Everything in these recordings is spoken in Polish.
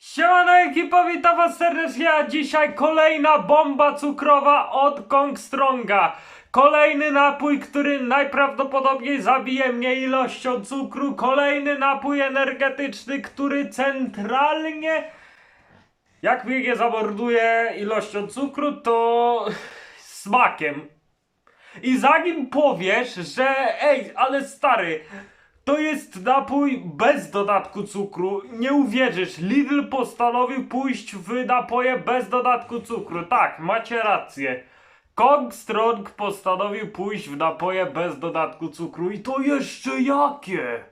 Siemano ekipa, witam was serdecznie, a dzisiaj kolejna bomba cukrowa od Kong Stronga. Kolejny napój, który najprawdopodobniej zabije mnie ilością cukru. Kolejny napój energetyczny, który centralnie, jak mnie nie zamorduje ilością cukru, to smakiem. I zanim powiesz, że ej, ale stary, to jest napój bez dodatku cukru. Nie uwierzysz, Lidl postanowił pójść w napoje bez dodatku cukru. Tak, macie rację. Kong Strong postanowił pójść w napoje bez dodatku cukru i to jeszcze jakie?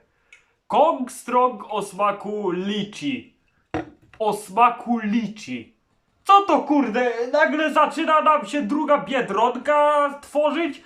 Kong Strong o smaku liczy. O smaku liczy. Co to kurde? Nagle zaczyna nam się druga biedronka tworzyć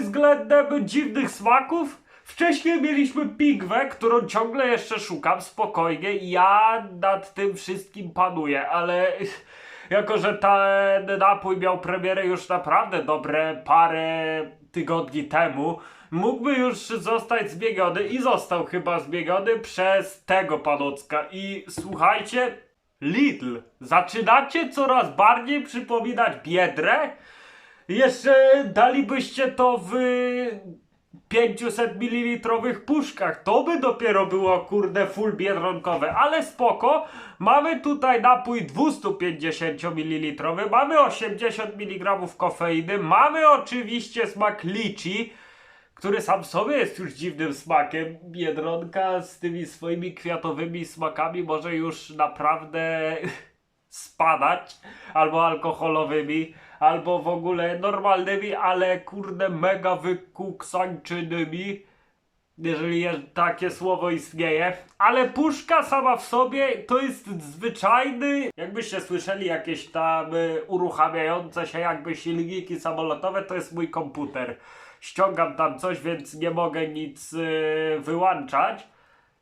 względem dziwnych smaków? Wcześniej mieliśmy pigwę, którą ciągle jeszcze szukam spokojnie i ja nad tym wszystkim panuję, ale jako, że ten napój miał premierę już naprawdę dobre parę tygodni temu, mógłby już zostać zmieniony i został chyba zmieniony przez tego panocka i słuchajcie, Lidl, zaczynacie coraz bardziej przypominać Biedrę? Jeszcze dalibyście to w 500 ml puszkach. To by dopiero było, kurde, full biedronkowe, ale spoko. Mamy tutaj napój 250 ml, mamy 80 mg kofeiny, mamy oczywiście smak liczy, który sam sobie jest już dziwnym smakiem. Biedronka z tymi swoimi kwiatowymi smakami może już naprawdę spadać, albo alkoholowymi, albo w ogóle normalnymi, ale kurde mega wykuksańczynymi, jeżeli je- takie słowo istnieje. Ale puszka sama w sobie to jest zwyczajny, jakbyście słyszeli jakieś tam y, uruchamiające się jakby silniki samolotowe, to jest mój komputer. Ściągam tam coś, więc nie mogę nic y, wyłączać.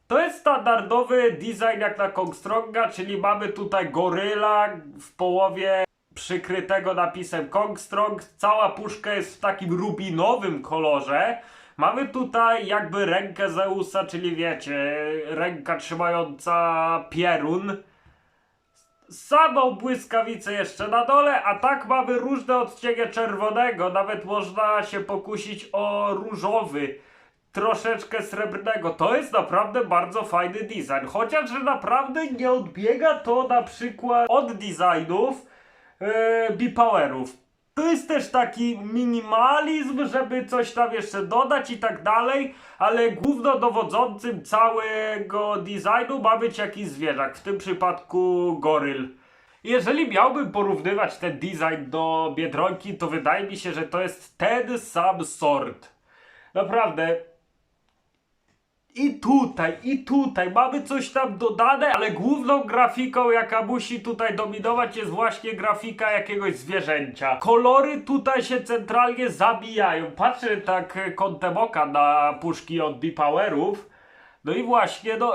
To jest standardowy design jak na Kongstronga, czyli mamy tutaj goryla w połowie przykrytego napisem Kongstrong. Cała puszka jest w takim rubinowym kolorze. Mamy tutaj jakby rękę Zeusa, czyli wiecie, ręka trzymająca pierun. Samą błyskawicę jeszcze na dole, a tak mamy różne odcienie czerwonego, nawet można się pokusić o różowy troszeczkę srebrnego. To jest naprawdę bardzo fajny design. Chociaż, że naprawdę nie odbiega to na przykład od designów e, B-Powerów. To jest też taki minimalizm, żeby coś tam jeszcze dodać i tak dalej, ale głównodowodzącym całego designu ma być jakiś zwierzak, w tym przypadku goryl. Jeżeli miałbym porównywać ten design do Biedronki, to wydaje mi się, że to jest ten sam sort. Naprawdę, i tutaj, i tutaj mamy coś tam dodane, ale główną grafiką, jaka musi tutaj dominować, jest właśnie grafika jakiegoś zwierzęcia. Kolory tutaj się centralnie zabijają. Patrzę tak kątem oka na puszki od B-Powerów. No i właśnie, no,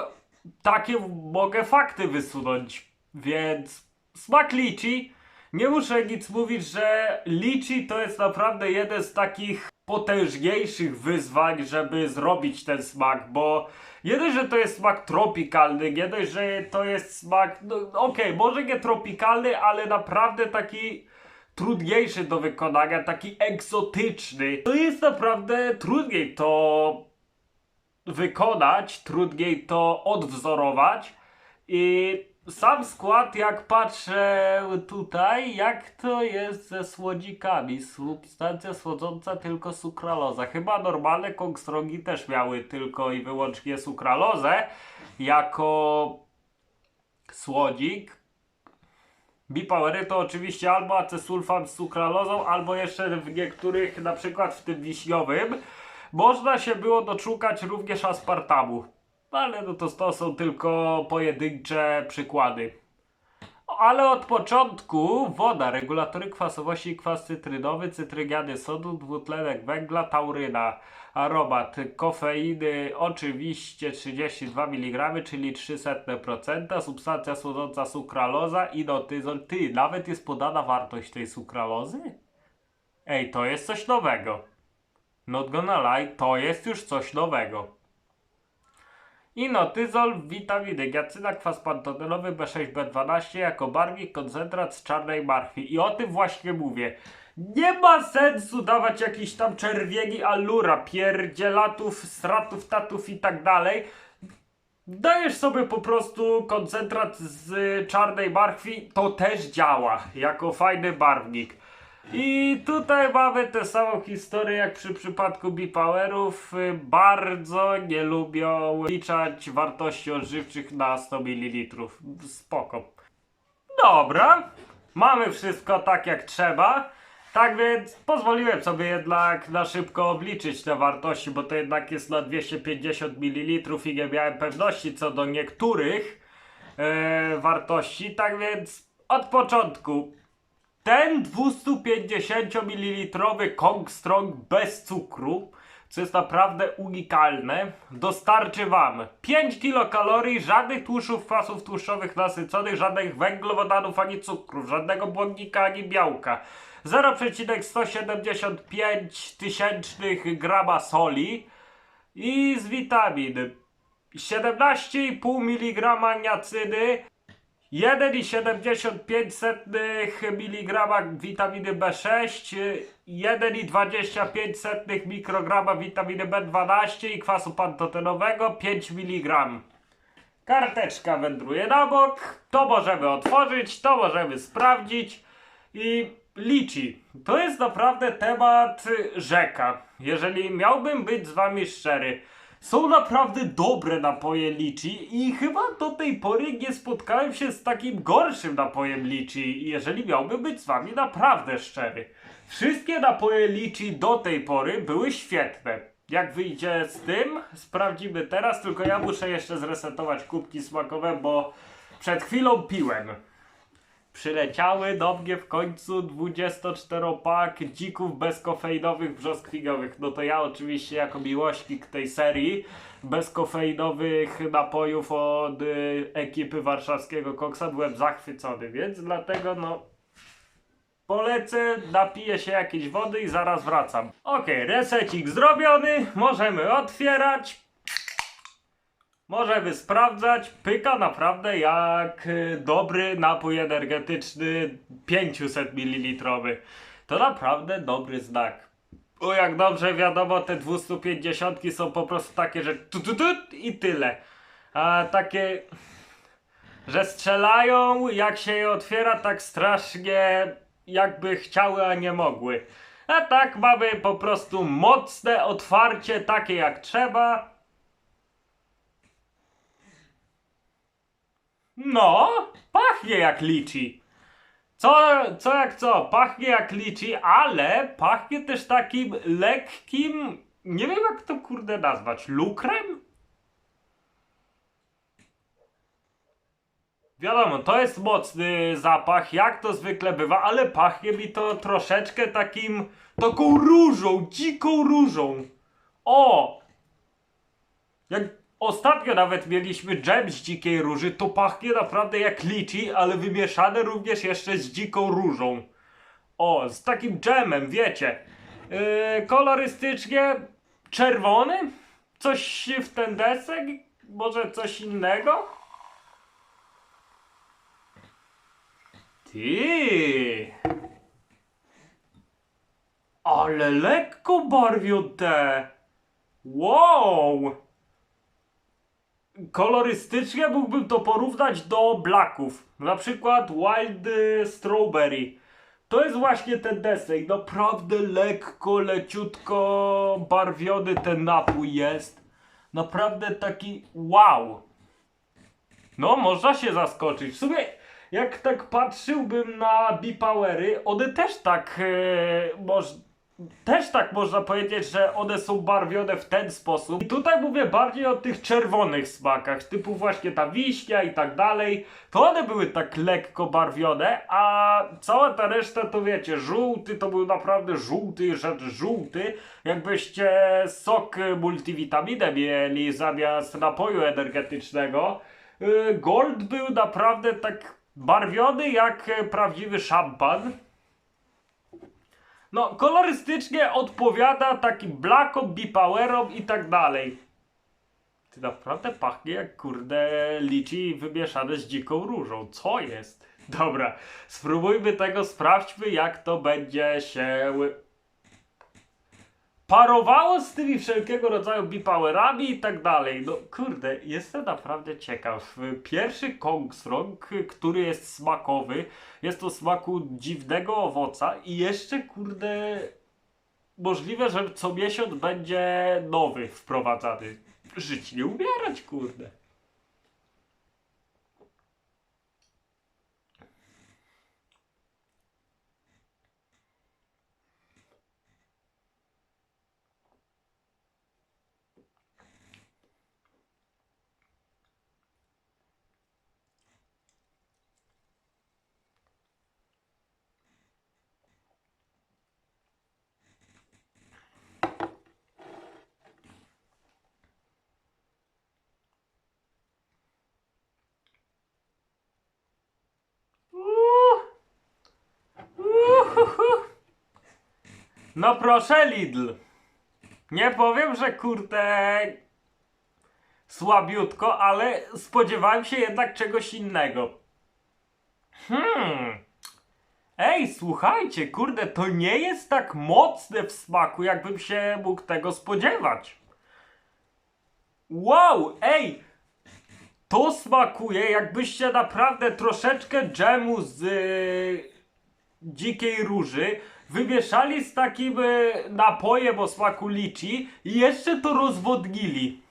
takie mogę fakty wysunąć. Więc smak liczy. Nie muszę nic mówić, że liczy to jest naprawdę jeden z takich potężniejszych wyzwań, żeby zrobić ten smak, bo nie dość, że to jest smak tropikalny, nie dość, że to jest smak, no okej, może nie tropikalny, ale naprawdę taki trudniejszy do wykonania, taki egzotyczny. To jest naprawdę trudniej to wykonać, trudniej to odwzorować i sam skład, jak patrzę tutaj, jak to jest ze słodzikami. Substancja słodząca tylko sukralozę. Chyba normalne kongstrongi też miały tylko i wyłącznie sukralozę jako słodzik. Bipowery to oczywiście albo acesulfam z sukralozą, albo jeszcze w niektórych, na przykład w tym wiśniowym, można się było doszukać również aspartamu. Ale no to, to są tylko pojedyncze przykłady. Ale od początku woda, regulatory kwasowości, kwas cytrynowy, cytryniany sodu, dwutlenek węgla, tauryna, aromat, kofeiny, oczywiście 32 mg, czyli 0,03%, substancja słodząca sukraloza i notyzol. Ty, nawet jest podana wartość tej sukralozy? Ej, to jest coś nowego. Not gonna lie, to jest już coś nowego. Inotyzol, witaminy, giacyna, kwas pantotenowy, B6, B12 jako barwnik, koncentrat z czarnej marchwi. I o tym właśnie mówię. Nie ma sensu dawać jakichś tam czerwieni allura, pierdzielatów, stratów, tatów i tak dalej. Dajesz sobie po prostu koncentrat z czarnej marchwi, to też działa jako fajny barwnik. I tutaj mamy tę samą historię jak przy przypadku Bipowerów. Bardzo nie lubią liczać wartości odżywczych na 100 ml. Spoko. Dobra, mamy wszystko tak jak trzeba. Tak więc pozwoliłem sobie jednak na szybko obliczyć te wartości, bo to jednak jest na 250 ml i nie miałem pewności co do niektórych e, wartości. Tak więc od początku ten 250 ml Kong Strong bez cukru, co jest naprawdę unikalne, dostarczy Wam 5 kilokalorii, żadnych tłuszczów, kwasów tłuszczowych nasyconych, żadnych węglowodanów ani cukrów, żadnego błonnika ani białka. 0,175 tysięcznych grama soli i z witamin 17,5 mg niacyny, 1,75 mg witaminy B6, 1,25 mikrograma witaminy B12 i kwasu pantotenowego 5 mg. Karteczka wędruje na bok, to możemy otworzyć, to możemy sprawdzić i liczy. To jest naprawdę temat rzeka. Jeżeli miałbym być z wami szczery, są naprawdę dobre napoje liczy i chyba do tej pory nie spotkałem się z takim gorszym napojem liczy, jeżeli miałbym być z wami naprawdę szczery. Wszystkie napoje liczy do tej pory były świetne. Jak wyjdzie z tym, sprawdzimy teraz, tylko ja muszę jeszcze zresetować kubki smakowe, bo przed chwilą piłem. Przyleciały do mnie w końcu 24-pak dzików bezkofeinowych brzoskwiniowych. No to ja oczywiście jako miłośnik tej serii bezkofeinowych napojów od y, ekipy warszawskiego Koksa byłem zachwycony, więc dlatego no polecę, napiję się jakiejś wody i zaraz wracam. Okej, resecik zrobiony, możemy otwierać. Możemy sprawdzać. Pyka naprawdę jak y, dobry napój energetyczny 500 ml. To naprawdę dobry znak. O jak dobrze wiadomo, te 250 są po prostu takie, że tu, tu, tu i tyle. A takie, że strzelają, jak się je otwiera, tak strasznie jakby chciały, a nie mogły. A tak mamy po prostu mocne otwarcie, takie jak trzeba. No, pachnie jak liczy. Co, co jak co, pachnie jak liczy, ale pachnie też takim lekkim, nie wiem jak to kurde nazwać, lukrem? Wiadomo, to jest mocny zapach, jak to zwykle bywa, ale pachnie mi to troszeczkę takim, taką różą, dziką różą. O! Jak ostatnio nawet mieliśmy dżem z dzikiej róży, to pachnie naprawdę jak liczy, ale wymieszane również jeszcze z dziką różą. O, z takim dżemem, wiecie. Yy, kolorystycznie czerwony? Coś w ten desek? Może coś innego? Ty! Ale lekko barwione! Wow! Kolorystycznie mógłbym to porównać do Blacków. Na przykład Wild y, Strawberry. To jest właśnie ten desek. Naprawdę lekko, leciutko barwiony ten napój jest. Naprawdę taki wow. No, można się zaskoczyć. W sumie, jak tak patrzyłbym na Bipowery, one też tak e, moż, też tak można powiedzieć, że one są barwione w ten sposób. I tutaj mówię bardziej o tych czerwonych smakach, typu właśnie ta wiśnia i tak dalej. To one były tak lekko barwione, a cała ta reszta to wiecie, żółty to był naprawdę żółty, rzecz żółty. Jakbyście sok multivitaminę mieli zamiast napoju energetycznego. Yy, Gold był naprawdę tak barwiony jak prawdziwy szampan. No, kolorystycznie odpowiada takim blackom, bipowerom i tak dalej. Ty naprawdę pachnie jak kurde liczy wymieszane z dziką różą. Co jest? Dobra, spróbujmy tego, sprawdźmy jak to będzie się parowało z tymi wszelkiego rodzaju bipowerami i tak dalej. No kurde, jestem naprawdę ciekaw. Pierwszy Kongstrong, który jest smakowy, jest to smaku dziwnego owoca i jeszcze kurde możliwe, że co miesiąc będzie nowy wprowadzany. Żyć nie umierać, kurde. No proszę Lidl. Nie powiem, że kurde słabiutko, ale spodziewałem się jednak czegoś innego. Hmm. Ej, słuchajcie, kurde, to nie jest tak mocne w smaku, jakbym się mógł tego spodziewać. Wow, ej, to smakuje, jakbyście naprawdę troszeczkę dżemu z y, dzikiej róży wymieszali z takim y, napojem o smaku liczy i jeszcze to rozwodnili.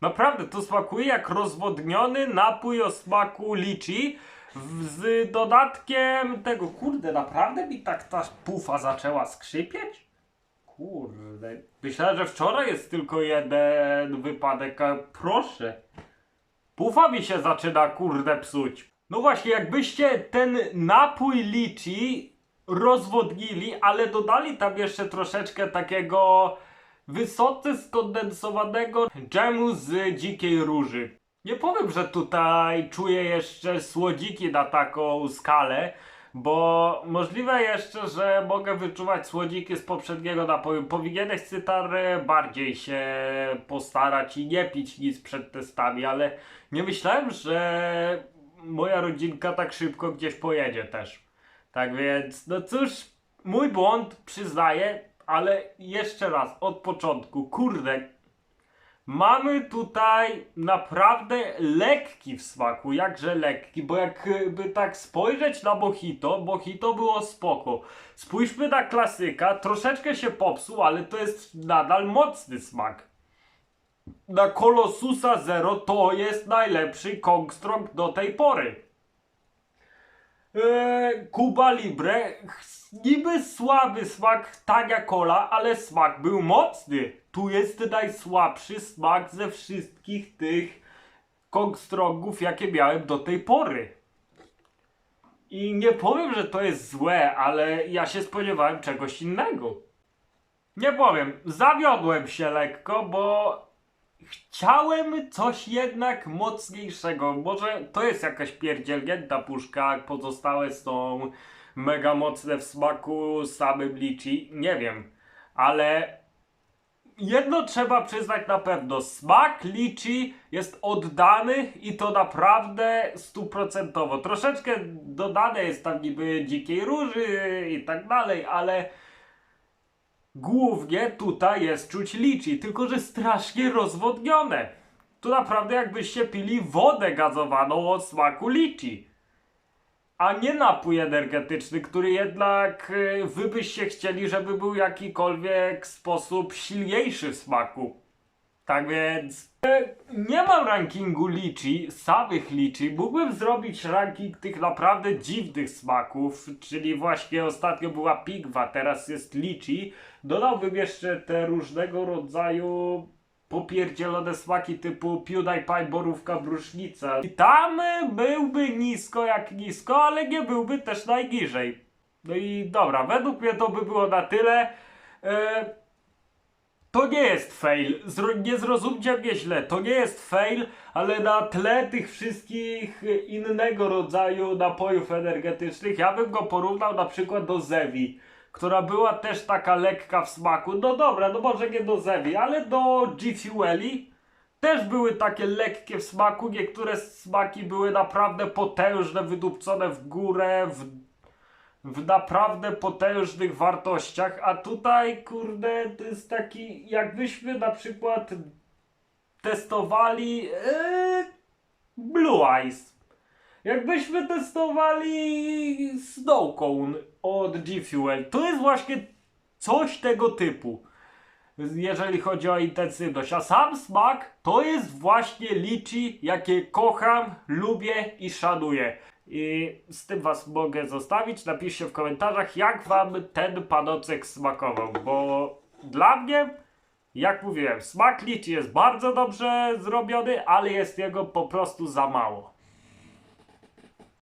Naprawdę, to smakuje jak rozwodniony napój o smaku liczy w- z dodatkiem tego. Kurde, naprawdę mi tak ta pufa zaczęła skrzypieć? Kurde, myślałem, że wczoraj jest tylko jeden wypadek, a proszę. Pufa mi się zaczyna kurde psuć. No właśnie, jakbyście ten napój liczy rozwodnili, ale dodali tam jeszcze troszeczkę takiego wysoce skondensowanego dżemu z dzikiej róży. Nie powiem, że tutaj czuję jeszcze słodziki na taką skalę, bo możliwe jeszcze, że mogę wyczuwać słodziki z poprzedniego napoju. Powinieneś cytar bardziej się postarać i nie pić nic przed testami, ale nie myślałem, że moja rodzinka tak szybko gdzieś pojedzie też. Tak więc, no cóż, mój błąd, przyznaję, ale jeszcze raz, od początku, kurde, Mamy tutaj naprawdę lekki w smaku, jakże lekki, bo jakby tak spojrzeć na Mojito, Mojito było spoko. Spójrzmy na klasyka, troszeczkę się popsuł, ale to jest nadal mocny smak. Na Colossusa Zero to jest najlepszy Kongstrong do tej pory. Eee, Cuba Libre, niby słaby smak tania cola, ale smak był mocny. Tu jest najsłabszy smak ze wszystkich tych Kongstrongów, jakie miałem do tej pory. I nie powiem, że to jest złe, ale ja się spodziewałem czegoś innego. Nie powiem, zawiodłem się lekko, bo Chciałem coś jednak mocniejszego. Może to jest jakaś pierdzielnięta puszka, pozostałe są mega mocne w smaku samym liczy. Nie wiem, ale jedno trzeba przyznać na pewno. Smak liczy jest oddany i to naprawdę stuprocentowo. Troszeczkę dodane jest tam niby dzikiej róży i tak dalej, ale Głównie tutaj jest czuć liczy, tylko że strasznie rozwodnione. Tu naprawdę jakbyście pili wodę gazowaną o smaku liczy. A nie napój energetyczny, który jednak y, wy byście chcieli, żeby był jakikolwiek sposób silniejszy w smaku. Tak więc nie mam rankingu liczy, samych liczy. Mógłbym zrobić ranking tych naprawdę dziwnych smaków, czyli właśnie ostatnio była pigwa, teraz jest liczy. Dodałbym jeszcze te różnego rodzaju popierdzielone smaki typu PewDiePie, borówka, brusznica. I tam e, byłby nisko jak nisko, ale nie byłby też najniżej. No i dobra, według mnie to by było na tyle. E, to nie jest fail. Zro nie zrozumcie mnie źle. To nie jest fail, ale na tle tych wszystkich innego rodzaju napojów energetycznych, ja bym go porównał na przykład do Zewi, która była też taka lekka w smaku. No dobra, no może nie do Zewi, ale do G Fueli. też były takie lekkie w smaku, niektóre smaki były naprawdę potężne, wydupcone w górę, w, w naprawdę potężnych wartościach, a tutaj, kurde, to jest taki, jakbyśmy na przykład testowali e, Blue Eyes. Jakbyśmy testowali Snow Cone od G Fuel. To jest właśnie coś tego typu. Jeżeli chodzi o intensywność. A sam smak to jest właśnie liczy, jakie kocham, lubię i szanuję. I z tym was mogę zostawić. Napiszcie w komentarzach, jak wam ten panocek smakował, bo dla mnie jak mówiłem, smak liczy jest bardzo dobrze zrobiony, ale jest jego po prostu za mało.